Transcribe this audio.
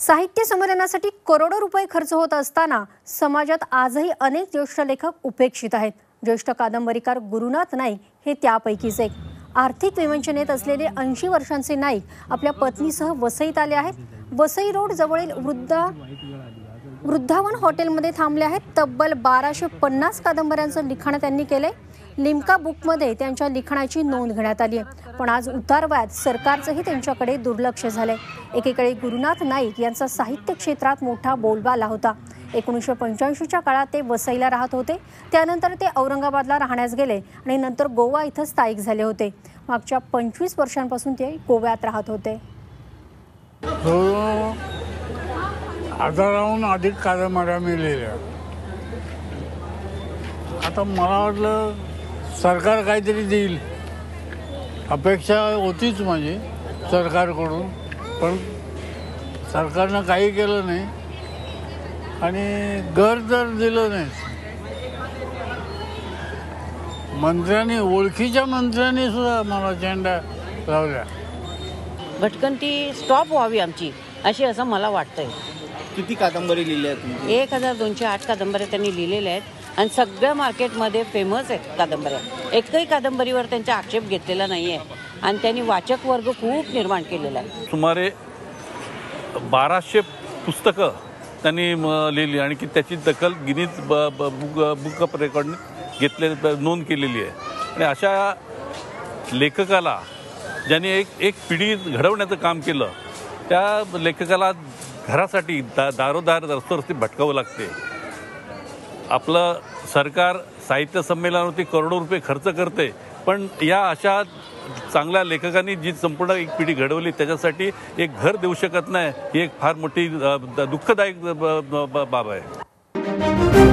साहित्य संमेलनासाठी करोडो रुपये खर्च होत असताना समाजात आजही अनेक ज्येष्ठ लेखक उपेक्षित आहेत. ज्येष्ठ कादंबरीकार गुरुनाथ नाईक हे त्यापैकीच एक. आर्थिक विवंचनेत असलेले ऐंशी वर्षांचे नाईक आपल्या पत्नीसह वसईत आले आहेत. वसई रोड जवळील वृद्धा वृद्धावन हॉटेलमध्ये थांबले आहेत. तब्बल बाराशे पन्नास कादंबऱ्यांचं लिखाण त्यांनी केलंय. लिम्का बुकमध्ये त्यांच्या लिखाणाची नोंद घेण्यात आली आहे. पण आज उतारवयात सरकारचंही त्यांच्याकडे दुर्लक्ष झालंय. एकीकडे गुरुनाथ नाईक यांचा साहित्य क्षेत्रात मोठा बोलबाला होता. एकोणीसशे पंच्याऐंशीच्या काळात ते वसईला राहत होते. त्यानंतर ते औरंगाबादला राहण्यास गेले आणि नंतर गोवा इथं स्थायिक झाले होते. मागच्या पंचवीस वर्षांपासून ते गोव्यात राहत होते. हो. जवळजवळ हजाराहून अधिक कादंबऱ्या मिळलेल्या आता मला वाटलं सरकार काहीतरी देईल. अपेक्षा होतीच माझी सरकारकडून पण सरकारनं काही केलं नाही. आणि घर तर दिलं नाही मंत्र्यांनी ओळखीच्या मंत्र्यांनी सुद्धा मला चेंडा लावल्या भटकंती स्टॉप व्हावी आमची अशी असं मला वाटतंय. किती कादंबरी लिहिल्या तुम्ही एक हजार दोनशे आठ कादंबऱ्या त्यांनी लिहिलेल्या आहेत आणि सगळ्या मार्केटमध्ये फेमस आहेत कादंबऱ्या. एकही कादंबरीवर त्यांचा आक्षेप घेतलेला नाही आहे आणि त्यांनी वाचक वर्ग खूप निर्माण केलेला आहे. सुमारे बाराशे पुस्तकं त्यांनी म, लिहिली आणि की त्याची दखल गिनीज ब ब बुक बुक ऑफ रेकॉर्डने घेतले नोंद केलेली आहे. आणि अशा लेखकाला ज्यांनी एक एक पिढी घडवण्याचं काम केलं त्या लेखकाला घरासाठी दा दारोदार रस्ते भटकावं लागते. आपलं सरकार साहित्य संमेलनावरती करोडो रुपये खर्च करते पण या अशा चांगल्या लेखकांनी जी संपूर्ण एक पिढी घडवली त्याच्यासाठी एक घर देऊ शकत नाही ही एक फार मोठी दुःखदायक बाब आहे.